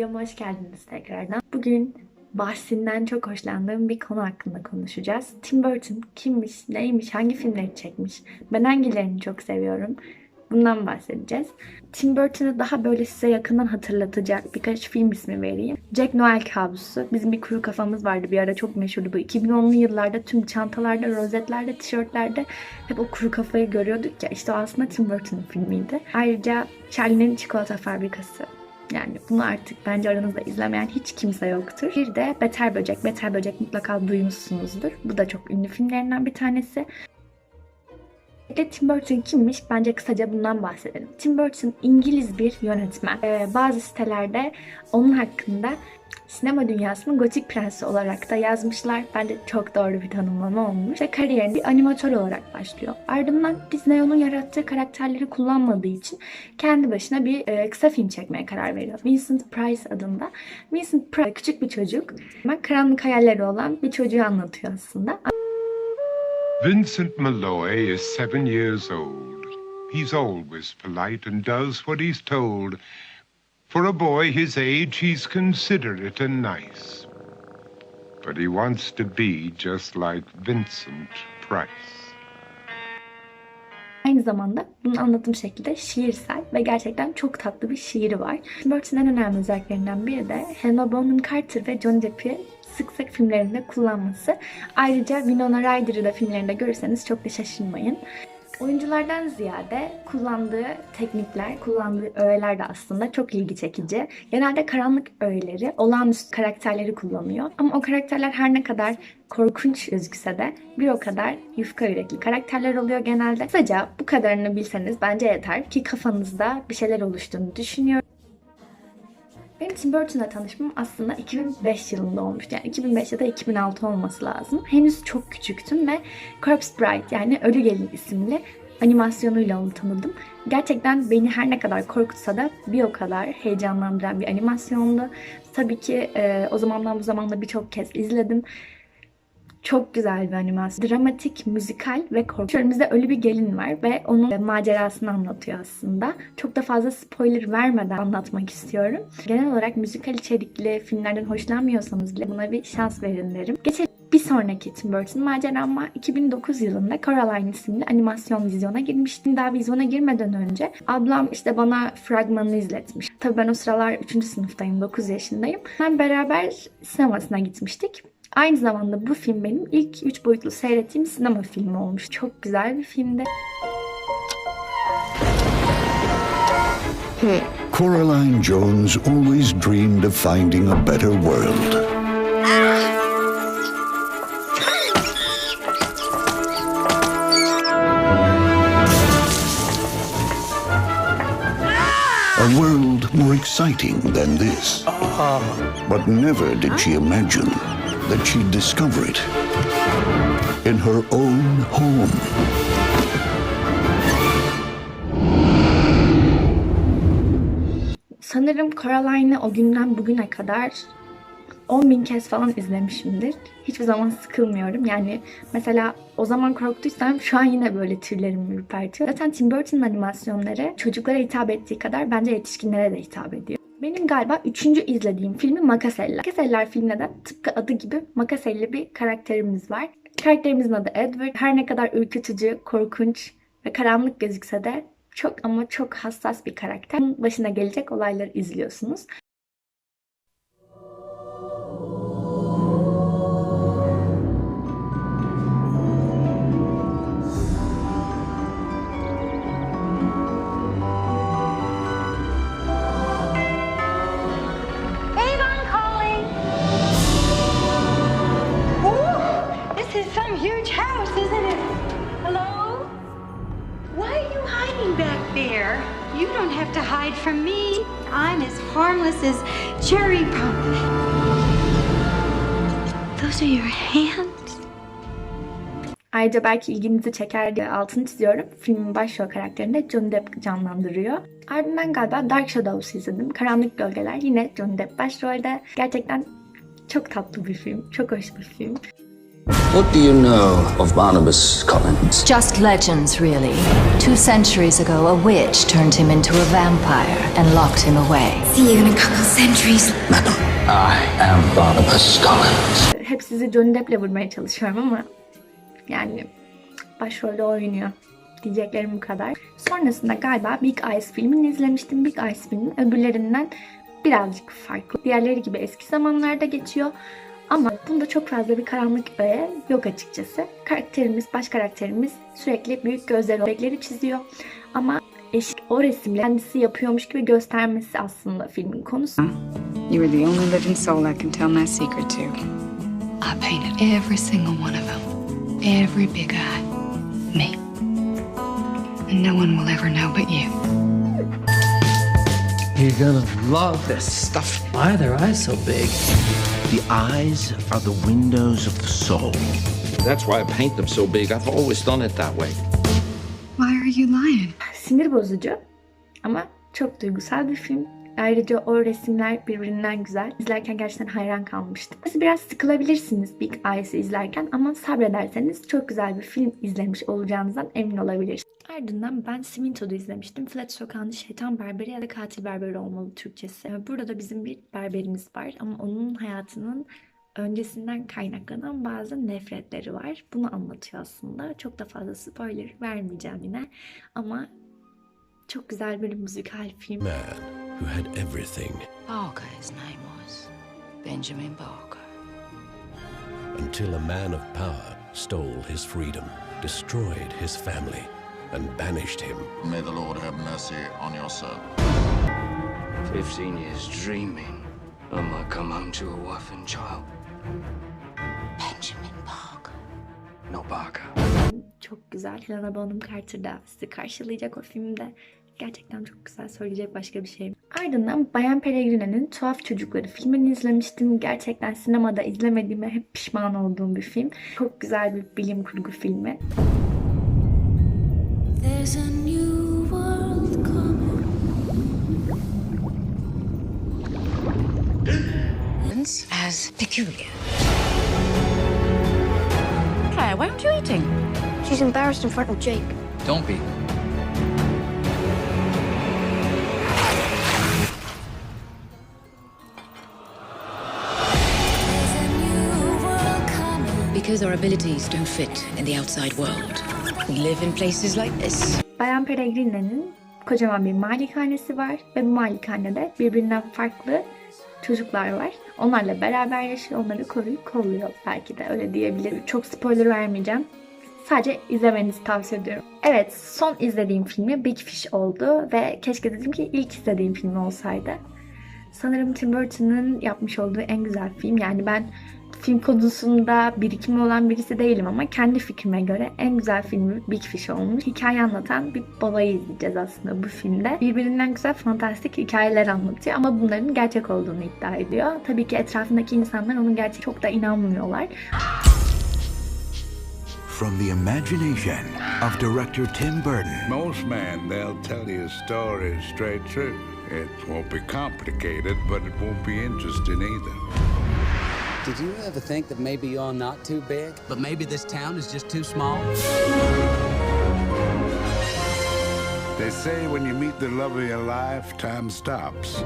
Videoma hoş geldiniz tekrardan. Bugün bahsinden çok hoşlandığım bir konu hakkında konuşacağız. Tim Burton kimmiş, neymiş, hangi filmleri çekmiş, ben hangilerini çok seviyorum bundan bahsedeceğiz. Tim Burton'ı daha böyle size yakından hatırlatacak birkaç film ismi vereyim. Jack Noel Kabusu. Bizim bir kuru kafamız vardı bir ara çok meşhurdu bu. 2010'lu yıllarda tüm çantalarda, rozetlerde, tişörtlerde hep o kuru kafayı görüyorduk ya. İşte o aslında Tim Burton'ın filmiydi. Ayrıca Charlie'nin Çikolata Fabrikası. Yani bunu artık bence aranızda izlemeyen hiç kimse yoktur. Bir de Beter Böcek. Beter Böcek mutlaka duymuşsunuzdur. Bu da çok ünlü filmlerinden bir tanesi. Ve Tim Burton kimmiş? Bence kısaca bundan bahsedelim. Tim Burton İngiliz bir yönetmen. Ee, bazı sitelerde onun hakkında sinema dünyasının gotik prensi olarak da yazmışlar. Bence çok doğru bir tanımlama olmuş. Ve kariyerine bir animatör olarak başlıyor. Ardından Disney onun yarattığı karakterleri kullanmadığı için kendi başına bir e, kısa film çekmeye karar veriyor. Vincent Price adında. Vincent Price küçük bir çocuk. Ama karanlık hayalleri olan bir çocuğu anlatıyor aslında. Vincent Malloy is seven years old. He's always polite and does what he's told. For a boy his age, he's considerate and nice. But he wants to be just like Vincent Price. Aynı zamanda bunun anlatım şekli de şiirsel ve gerçekten çok tatlı bir şiiri var. Tim Burton'un en önemli özelliklerinden biri de Helena Bonham Carter ve Johnny Depp'i sık sık filmlerinde kullanması. Ayrıca Winona Ryder'ı da filmlerinde görürseniz çok da şaşırmayın. Oyunculardan ziyade kullandığı teknikler, kullandığı öğeler de aslında çok ilgi çekici. Genelde karanlık öğeleri, olağanüstü karakterleri kullanıyor. Ama o karakterler her ne kadar korkunç gözükse de bir o kadar yufka yürekli karakterler oluyor genelde. Kısaca bu kadarını bilseniz bence yeter ki kafanızda bir şeyler oluştuğunu düşünüyorum. Benim Tim Burton'la tanışmam aslında 2005 yılında olmuştu. Yani 2005 ya da 2006 olması lazım. Henüz çok küçüktüm ve Corpse Bride yani Ölü Gelin isimli animasyonuyla onu tanıdım. Gerçekten beni her ne kadar korkutsa da bir o kadar heyecanlandıran bir animasyondu. Tabii ki e, o zamandan bu zamanda birçok kez izledim. Çok güzel bir animasyon. Dramatik, müzikal ve korkunç. Önümüzde ölü bir gelin var ve onun macerasını anlatıyor aslında. Çok da fazla spoiler vermeden anlatmak istiyorum. Genel olarak müzikal içerikli filmlerden hoşlanmıyorsanız bile buna bir şans verin derim. Geçelim bir sonraki Tim Burton macerama 2009 yılında Coraline isimli animasyon vizyona girmiştim. Daha vizyona girmeden önce ablam işte bana fragmanını izletmiş. Tabii ben o sıralar 3. sınıftayım, 9 yaşındayım. Ben beraber sinemasına gitmiştik. Aynı zamanda bu film benim ilk 3 boyutlu seyrettiğim sinema filmi olmuş. Çok güzel bir filmdi. Coraline Jones always dreamed of finding a better world. A world more exciting than this. But never did she imagine that she'd discover it in her own home. Sanırım Coraline'ı o günden bugüne kadar 10 bin kez falan izlemişimdir. Hiçbir zaman sıkılmıyorum. Yani mesela o zaman korktuysam şu an yine böyle tüylerim ürpertiyor. Zaten Tim Burton'ın animasyonları çocuklara hitap ettiği kadar bence yetişkinlere de hitap ediyor. Benim galiba üçüncü izlediğim filmi Makaseller. Makaseller filmde de tıpkı adı gibi Makaselli bir karakterimiz var. Karakterimizin adı Edward. Her ne kadar ürkütücü, korkunç ve karanlık gözükse de çok ama çok hassas bir karakter. Başına gelecek olayları izliyorsunuz. I'm as harmless as cherry pump. Those are your hands. Ayrıca belki ilginizi çeker diye altını çiziyorum. Filmin başrol karakterini Johnny Depp canlandırıyor. Ardından galiba Dark Shadows izledim. Karanlık Gölgeler. Yine Johnny Depp başrolde. Gerçekten çok tatlı bir film. Çok hoş bir film. What do you know of Barnabas Collins? Just legends, really. Two centuries ago, a witch turned him into a vampire and locked him away. See you in a couple centuries. Madam, I am Barnabas Collins. Hep sizi Johnny Depp'le vurmaya çalışıyorum ama yani başrolde oynuyor. Diyeceklerim bu kadar. Sonrasında galiba Big Eyes filmini izlemiştim. Big Eyes filmin öbürlerinden birazcık farklı. Diğerleri gibi eski zamanlarda geçiyor. Ama bunda çok fazla bir karanlık öğe yok açıkçası. Karakterimiz, baş karakterimiz sürekli büyük gözleri, bebekleri çiziyor. Ama eşit o resimleri kendisi yapıyormuş gibi göstermesi aslında filmin konusu. You are the only living soul I can tell my secret to. I painted every single one of them. Every big eye. Me. And no one will ever know but you. You're gonna love this stuff. Why are their eyes so big? The eyes are the windows of the soul. That's why I paint them so big. I've always done it that way. Why are you lying? sinir bozucu ama çok duygusal bir film. Ayrıca o resimler birbirinden güzel. İzlerken gerçekten hayran kalmıştım. Siz biraz sıkılabilirsiniz Big Eyes'ı izlerken ama sabrederseniz çok güzel bir film izlemiş olacağınızdan emin olabilirsiniz. Ardından ben Sminto'da izlemiştim. Flat Sokağı'nın Şeytan Berberi ya da Katil Berberi olmalı Türkçesi. Ee, Burada da bizim bir berberimiz var ama onun hayatının öncesinden kaynaklanan bazı nefretleri var. Bunu anlatıyor aslında. Çok da fazla spoiler vermeyeceğim yine. Ama çok güzel bir müzikal film. Man who had everything Barker, his name was. Benjamin Barker. until a man of power stole his freedom, destroyed his family, and banished him. May the Lord have mercy on your soul. Fifteen years dreaming. I might come home to a wife and child. Benjamin Barker. No Barker. Çok güzel. Helena Bonham Carter da sizi karşılayacak o filmde. Gerçekten çok güzel söyleyecek başka bir şey. Ardından Bayan Pellegrini'nin Tuhaf Çocukları filmini izlemiştim. Gerçekten sinemada izlemediğime hep pişman olduğum bir film. Çok güzel bir bilim kurgu filmi. There's a new world coming. As peculiar. Claire, why aren't you eating? She's embarrassed in front of Jake. Don't be. Because our abilities don't fit in the outside world, we live in places like this. Bayan Pellegrini'nin kocaman bir malikanesi var ve bu malikanede birbirinden farklı çocuklar var. Onlarla beraber yaşıyor, onları koruyup kolluyor belki de öyle diyebilirim. Çok spoiler vermeyeceğim. Sadece izlemenizi tavsiye ediyorum. Evet, son izlediğim filmi Big Fish oldu ve keşke dedim ki ilk izlediğim film olsaydı. Sanırım Tim Burton'ın yapmış olduğu en güzel film. Yani ben film konusunda birikimi olan birisi değilim ama kendi fikrime göre en güzel filmi Big Fish olmuş. Hikaye anlatan bir babayı izleyeceğiz aslında bu filmde. Birbirinden güzel fantastik hikayeler anlatıyor ama bunların gerçek olduğunu iddia ediyor. Tabii ki etrafındaki insanlar onun gerçek çok da inanmıyorlar. From the imagination of director Tim Burton. Most men, they'll tell you a story straight through. It won't be complicated, but it won't be interesting either. Did you ever think that maybe you're not too big, but maybe this town is just too small? They say when you meet the love of your life, time stops.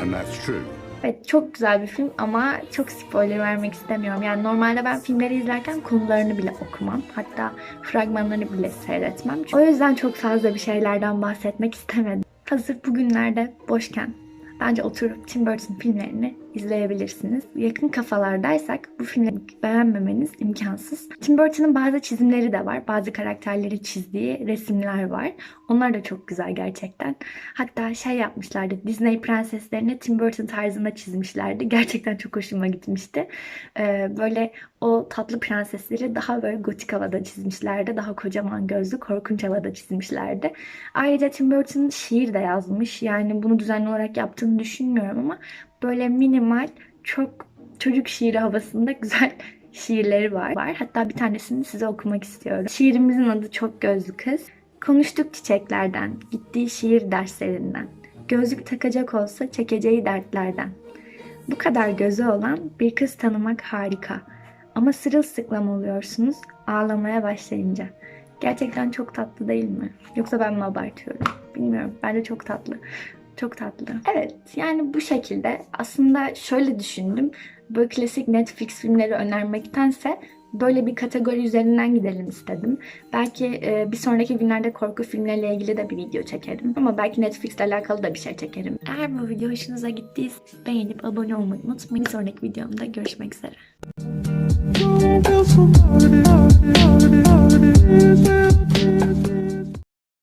And that's true. Evet çok güzel bir film ama çok spoiler vermek istemiyorum. Yani normalde ben filmleri izlerken konularını bile okumam. Hatta fragmanlarını bile seyretmem. O yüzden çok fazla bir şeylerden bahsetmek istemedim. Hazır bugünlerde boşken bence oturup Tim Burton filmlerini izleyebilirsiniz. Yakın kafalardaysak bu filmleri beğenmemeniz imkansız. Tim Burton'ın bazı çizimleri de var. Bazı karakterleri çizdiği resimler var. Onlar da çok güzel gerçekten. Hatta şey yapmışlardı. Disney prenseslerini Tim Burton tarzında çizmişlerdi. Gerçekten çok hoşuma gitmişti. Ee, böyle o tatlı prensesleri daha böyle gotik havada çizmişlerdi. Daha kocaman gözlü, korkunç havada çizmişlerdi. Ayrıca Tim Burton şiir de yazmış. Yani bunu düzenli olarak yaptığını düşünmüyorum ama böyle minimal, çok çocuk şiiri havasında güzel şiirleri var. var. Hatta bir tanesini size okumak istiyorum. Şiirimizin adı Çok Gözlü Kız. Konuştuk çiçeklerden, gittiği şiir derslerinden. Gözlük takacak olsa çekeceği dertlerden. Bu kadar gözü olan bir kız tanımak harika. Ama sırılsıklam oluyorsunuz ağlamaya başlayınca. Gerçekten çok tatlı değil mi? Yoksa ben mi abartıyorum? Bilmiyorum. Bence çok tatlı. Çok tatlı. Evet yani bu şekilde aslında şöyle düşündüm. Böyle klasik Netflix filmleri önermektense böyle bir kategori üzerinden gidelim istedim. Belki e, bir sonraki günlerde korku filmleriyle ilgili de bir video çekerim. Ama belki Netflix ile alakalı da bir şey çekerim. Eğer bu video hoşunuza gittiyse beğenip abone olmayı unutmayın. Bir sonraki videomda görüşmek üzere.